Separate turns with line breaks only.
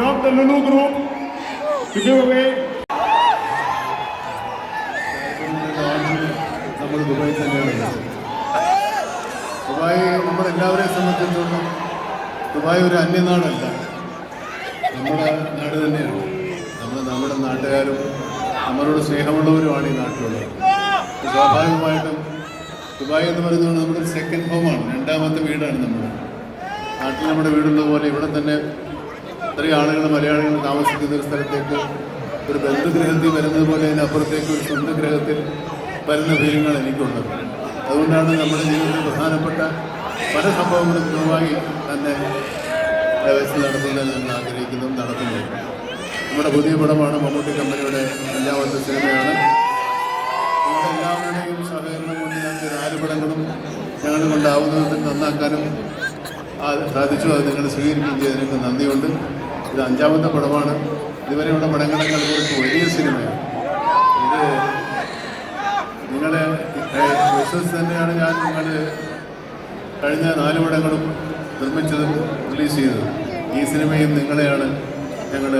the Lulu Group to give away
നമ്മൾ ദുബായിൽ തന്നെയാണ്. ദുബായ് നമ്മളെല്ലാവരെയും സംബന്ധിച്ചിടത്തോളം ദുബായ് ഒരു അന്യനാടല്ല. നമ്മുടെ നാട് തന്നെയാണ്. നമ്മൾ നമ്മുടെ നാട്ടുകാരും നമ്മളോട് സ്നേഹമുള്ളവരുമാണ് ഈ നാട്ടിലുള്ളത്. സ്വാഭാവികമായിട്ടും ദുബായ് എന്ന് പറയുന്നത് നമ്മുടെ സെക്കൻഡ് ഹോമാണ് രണ്ടാമത്തെ വീടാണ് നമ്മുടെ. നാട്ടിൽ നമ്മുടെ വീടുള്ള പോലെ ഇവിടെ തന്നെ ഇത്രയും ആളുകൾ മലയാളികൾ താമസിക്കുന്ന ഒരു സ്ഥലത്തേക്ക് ഒരു ബന്ധുഗ്രഹത്തിൽ വരുന്നത് പോലെ അതിനപ്പുറത്തേക്ക് ഒരു സ്വന്തം ഗ്രഹത്തിൽ വരുന്ന ഫീലിങ്ങൾ എനിക്കുണ്ട്. അതുകൊണ്ടാണ് നമ്മുടെ ജീവിതത്തിൽ പ്രധാനപ്പെട്ട പല സംഭവങ്ങളും ദുർവായി തന്നെ വെച്ച് നടത്തുന്നത് ഞങ്ങൾ ആഗ്രഹിക്കുന്നതും നടത്തുന്നത് നമ്മുടെ പുതിയ പടമാണ് മമ്മൂട്ടി കമ്പനിയുടെ അഞ്ചാമത്തെ സിനിമയാണ്. നിങ്ങളുടെ എല്ലാവരുടെയും സഹകരണം കൊണ്ട് ഞങ്ങൾക്ക് നാല് പടങ്ങളും ഞങ്ങൾ കൊണ്ടാവുന്നതിൽ നന്നാക്കാനും സാധിച്ചു അത് നിങ്ങൾ സ്വീകരിക്കുകയും ചെയ്തതിനൊക്കെ നന്ദിയുണ്ട്. ഇത് അഞ്ചാമത്തെ പടമാണ്. ഇതുവരെയുള്ള പടങ്ങളെക്കാൾ കുറച്ച് വലിയ സിനിമയാണ്. ഇത് നിങ്ങളെ ബിസിനസ് തന്നെയാണ് ഞാൻ നിങ്ങൾ കഴിഞ്ഞ നാല് പടങ്ങളും നിർമ്മിച്ചതും റിലീസ് ചെയ്തതും. ഈ സിനിമയും നിങ്ങളെയാണ് ഞങ്ങൾ